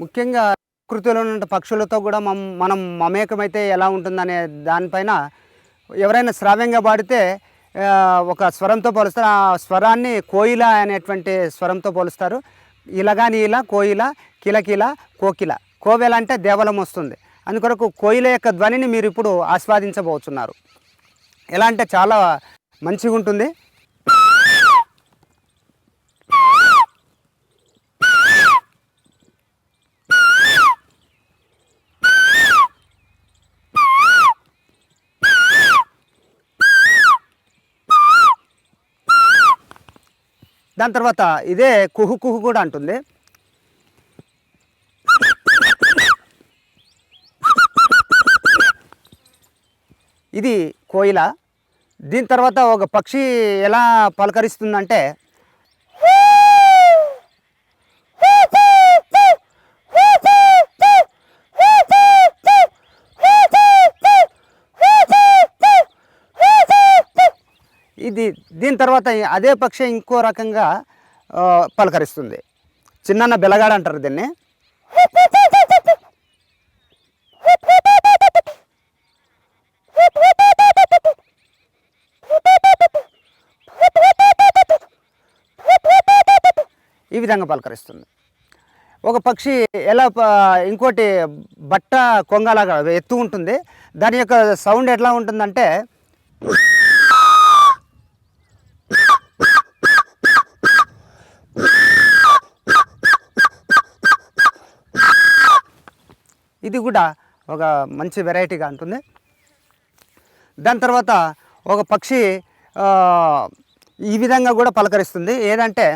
ముఖ్యంగా ప్రకృతిలో ఉన్న పక్షులతో కూడా మం మనం మమేకమైతే ఎలా ఉంటుందనే దానిపైన ఎవరైనా శ్రావ్యంగా పాడితే ఒక స్వరంతో పోలుస్తారు. ఆ స్వరాన్ని కోయిల అనేటువంటి స్వరంతో పోలుస్తారు. ఇలగాని ఇలా కోయిల కిలకిల కోకిల. కోవెల అంటే దేవలం వస్తుంది. అందుకొరకు కోయిల యొక్క ధ్వనిని మీరు ఇప్పుడు ఆస్వాదించబోతున్నారు. ఎలా అంటే చాలా మంచిగా ఉంటుంది దాని తర్వాత ఇదే కుహు కుహు కూడా అంటుంది. ఇది కోయిల. దీని తర్వాత ఒక పక్షి ఎలా పలకరిస్తుందంటే ఇది దీని తర్వాత అదే పక్షి ఇంకో రకంగా పలకరిస్తుంది. చిన్న బెలగాడ అంటారు దీన్ని. ఈ విధంగా పలకరిస్తుంది. ఒక పక్షి ఎలా ఇంకోటి బట్ట కొంగలాగా ఎత్తు ఉంటుంది. దాని యొక్క సౌండ్ ఎట్లా ఉంటుందంటే ఇది కూడా ఒక మంచి వెరైటీగా ఉంటుంది. దాని తర్వాత ఒక పక్షి ఈ విధంగా కూడా పలకరిస్తుంది. ఏదంటే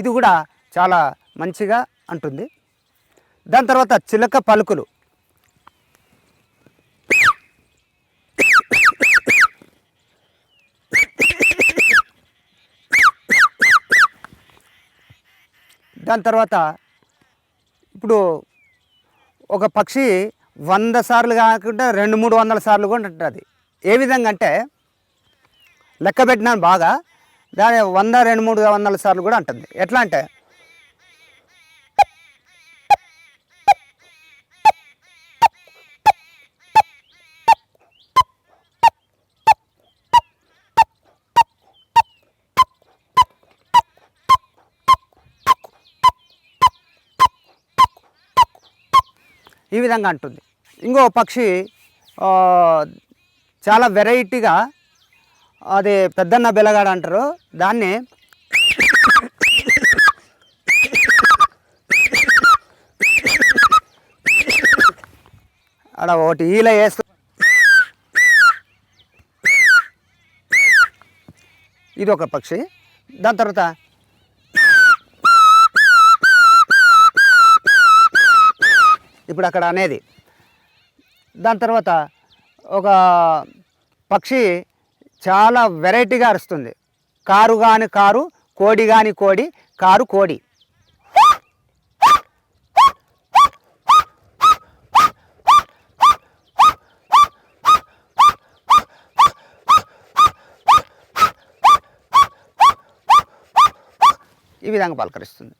ఇది కూడా చాలా మంచిగా అంటుంది. దాని తర్వాత చిలక పలుకులు. దాని తర్వాత ఇప్పుడు ఒక పక్షి వంద సార్లు కాకుండా రెండు మూడు వందల సార్లు కూడా ఉంటుంది ఏ విధంగా అంటే లెక్క పెట్టినాను బాగా. దాని వంద రెండు మూడు వందల సార్లు కూడా అంటుంది. ఎట్లా అంటే? ఈ విధంగా అంటుంది. ఇంకో పక్షి చాలా వెరైటీగా అది పెద్దన్న బెలగాడ అంటారు. దాన్ని అక్కడ ఒకటి ఈల వేస్తూ ఇది ఒక పక్షి. దాని తర్వాత ఇప్పుడు అక్కడ అనేది. దాని తర్వాత ఒక పక్షి చాలా వెరైటీగా అరుస్తుంది. కారు కాని కారు కోడి కాని కోడి కారు కోడి. ఈ విధంగా పలకరిస్తుంది.